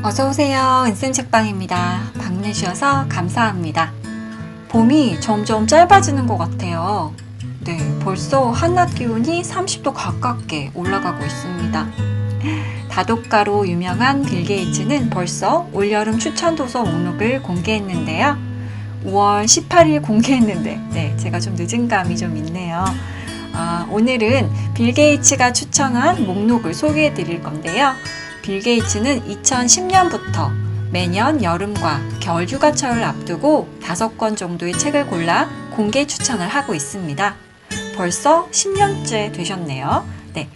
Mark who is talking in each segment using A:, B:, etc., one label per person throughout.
A: 어서오세요. 은쌤 책방입니다. 방문해 주셔서 감사합니다. 봄이 점점 짧아지는 것 같아요. 네, 벌써 한낮 기온이 30도 가깝게 올라가고 있습니다. 다독가로 유명한 빌 게이츠는 벌써 올여름 추천 도서 목록을 공개했는데요. 5월 18일 공개했는데, 네, 제가 좀 늦은 감이 좀 있네요. 아, 오늘은 빌 게이츠가 추천한 목록을 소개해 드릴 건데요. 빌 게이츠는 2010년부터 매년 여름과 겨울 휴가철을 앞두고 다섯 권 정도의 책을 골라 공개 추천을 하고 있습니다. 벌써 10년째 되셨네요. 네.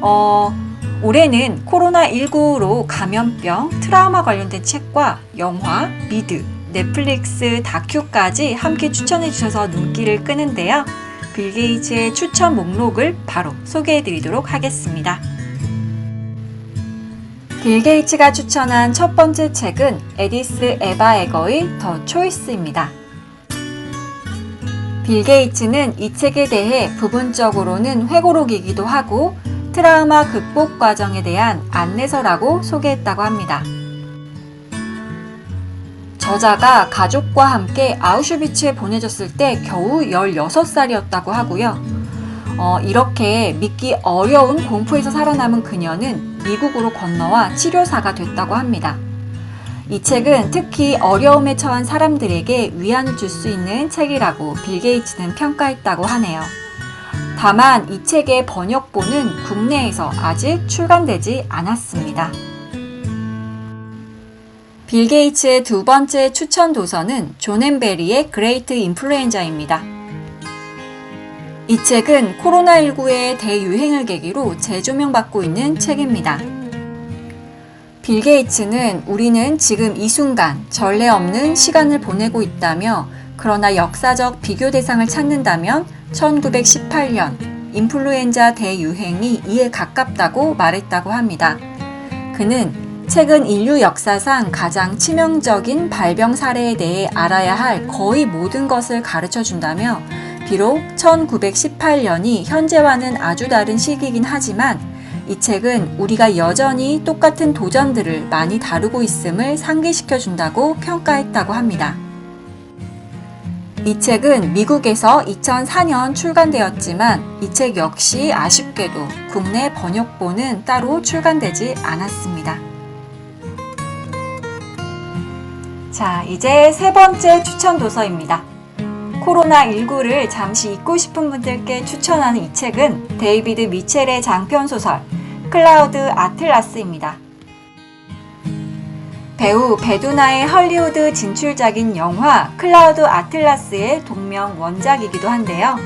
A: 어, 올해는 코로나19로 감염병, 트라우마 관련된 책과 영화, 미드, 넷플릭스 다큐까지 함께 추천해 주셔서 눈길을 끄는데요. 빌 게이츠의 추천 목록을 바로 소개해 드리도록 하겠습니다. 빌 게이츠가 추천한 첫 번째 책은 에디스 에바 에거의 더 초이스입니다. 빌 게이츠는 이 책에 대해 부분적으로는 회고록이기도 하고 트라우마 극복 과정에 대한 안내서라고 소개했다고 합니다. 저자가 가족과 함께 아우슈비츠에 보내졌을 때 겨우 16살이었다고 하고요. 어, 이렇게 믿기 어려운 공포에서 살아남은 그녀는 미국으로 건너와 치료사가 됐다고 합니다. 이 책은 특히 어려움에 처한 사람들에게 위안을 줄 수 있는 책이라고 빌 게이츠는 평가했다고 하네요. 다만 이 책의 번역본은 국내에서 아직 출간되지 않았습니다. 빌 게이츠의 두 번째 추천 도서는 존 앤베리의 그레이트 인플루엔자입니다. 이 책은 코로나19의 대유행을 계기로 재조명받고 있는 책입니다. 빌 게이츠는 우리는 지금 이 순간 전례 없는 시간을 보내고 있다며 그러나 역사적 비교 대상을 찾는다면 1918년 인플루엔자 대유행이 이에 가깝다고 말했다고 합니다. 그는 최근 인류 역사상 가장 치명적인 발병 사례에 대해 알아야 할 거의 모든 것을 가르쳐 준다며 비록 1918년이 현재와는 아주 다른 시기이긴 하지만 이 책은 우리가 여전히 똑같은 도전들을 많이 다루고 있음을 상기시켜 준다고 평가했다고 합니다. 이 책은 미국에서 2004년 출간되었지만 이 책 역시 아쉽게도 국내 번역본은 따로 출간되지 않았습니다. 자, 이제 세 번째 추천 도서입니다. 코로나19를 잠시 잊고 싶은 분들께 추천하는 이 책은 데이비드 미첼의 장편 소설 클라우드 아틀라스입니다. 배우 베두나의 헐리우드 진출작인 영화 클라우드 아틀라스의 동명 원작이기도 한데요.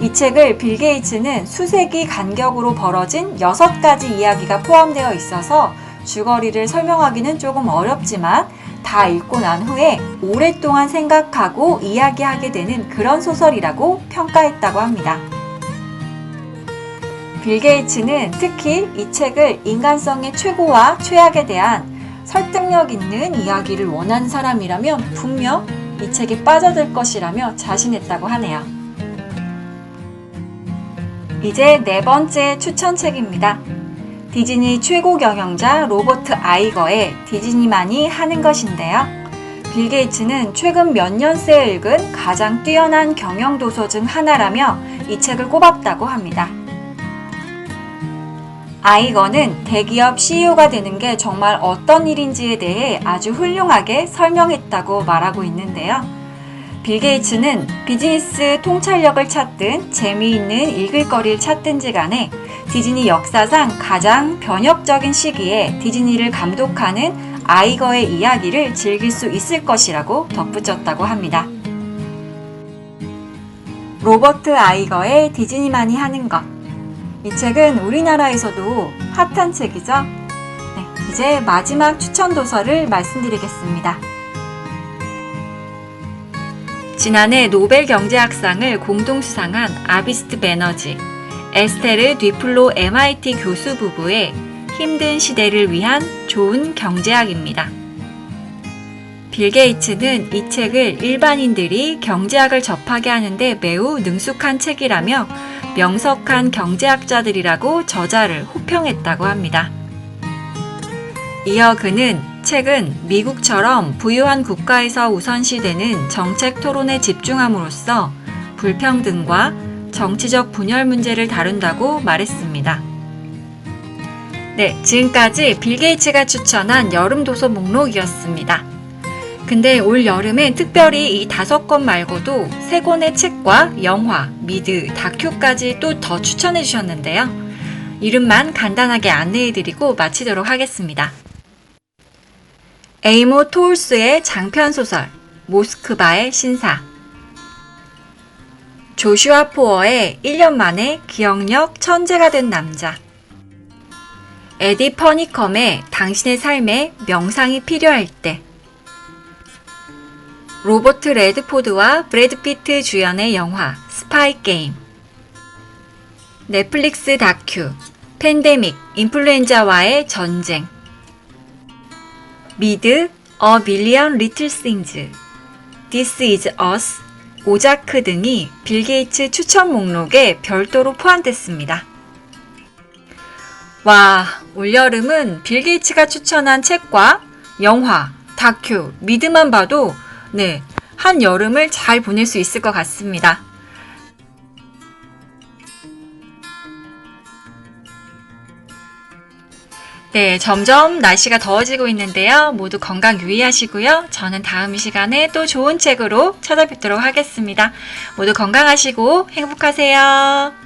A: 이 책을 빌 게이츠는 수세기 간격으로 벌어진 여섯 가지 이야기가 포함되어 있어서 줄거리를 설명하기는 조금 어렵지만 다 읽고 난 후에 오랫동안 생각하고 이야기하게 되는 그런 소설이라고 평가했다고 합니다. 빌 게이츠는 특히 이 책을 인간성의 최고와 최악에 대한 설득력 있는 이야기를 원하는 사람이라면 분명 이 책에 빠져들 것이라며 자신했다고 하네요. 이제 네 번째 추천책입니다. 디즈니 최고 경영자 로버트 아이거의 디즈니만이 하는 것인데요. 빌 게이츠는 최근 몇 년 새에 읽은 가장 뛰어난 경영 도서 중 하나라며 이 책을 꼽았다고 합니다. 아이거는 대기업 CEO가 되는 게 정말 어떤 일인지에 대해 아주 훌륭하게 설명했다고 말하고 있는데요. 빌 게이츠는 비즈니스 통찰력을 찾든 재미있는 읽을 거리를 찾든지 간에 디즈니 역사상 가장 변혁적인 시기에 디즈니를 감독하는 아이거의 이야기를 즐길 수 있을 것이라고 덧붙였다고 합니다. 로버트 아이거의 디즈니만이 하는 것. 이 책은 우리나라에서도 핫한 책이죠. 네, 이제 마지막 추천 도서를 말씀드리겠습니다. 지난해 노벨 경제학상을 공동 수상한 아비스트 베너지, 에스테르 뒤플로 MIT 교수 부부의 힘든 시대를 위한 좋은 경제학입니다. 빌 게이츠는 이 책을 일반인들이 경제학을 접하게 하는데 매우 능숙한 책이라며 명석한 경제학자들이라고 저자를 호평했다고 합니다. 이어 그는 책은 미국처럼 부유한 국가에서 우선시되는 정책 토론에 집중함으로써 불평등과 정치적 분열 문제를 다룬다고 말했습니다. 네, 지금까지 빌 게이츠가 추천한 여름 도서 목록이었습니다. 근데 올 여름엔 특별히 이 다섯 권 말고도 세 권의 책과 영화, 미드, 다큐까지 또 더 추천해 주셨는데요. 이름만 간단하게 안내해 드리고 마치도록 하겠습니다. 에이모 토울스의 장편 소설 모스크바의 신사 조슈아 포어의 1년 만에 기억력 천재가 된 남자. 에디 퍼니컴의 당신의 삶에 명상이 필요할 때. 로버트 레드포드와 브래드 피트 주연의 영화 스파이 게임. 넷플릭스 다큐 팬데믹 인플루엔자와의 전쟁. 미드 어 밀리언 리틀 싱즈. This is Us 오자크 등이 빌 게이츠 추천 목록에 별도로 포함됐습니다. 와, 올여름은 빌 게이츠가 추천한 책과 영화, 다큐, 미드만 봐도 네, 한 여름을 잘 보낼 수 있을 것 같습니다. 네, 점점 날씨가 더워지고 있는데요. 모두 건강 유의하시고요. 저는 다음 시간에 또 좋은 책으로 찾아뵙도록 하겠습니다. 모두 건강하시고 행복하세요.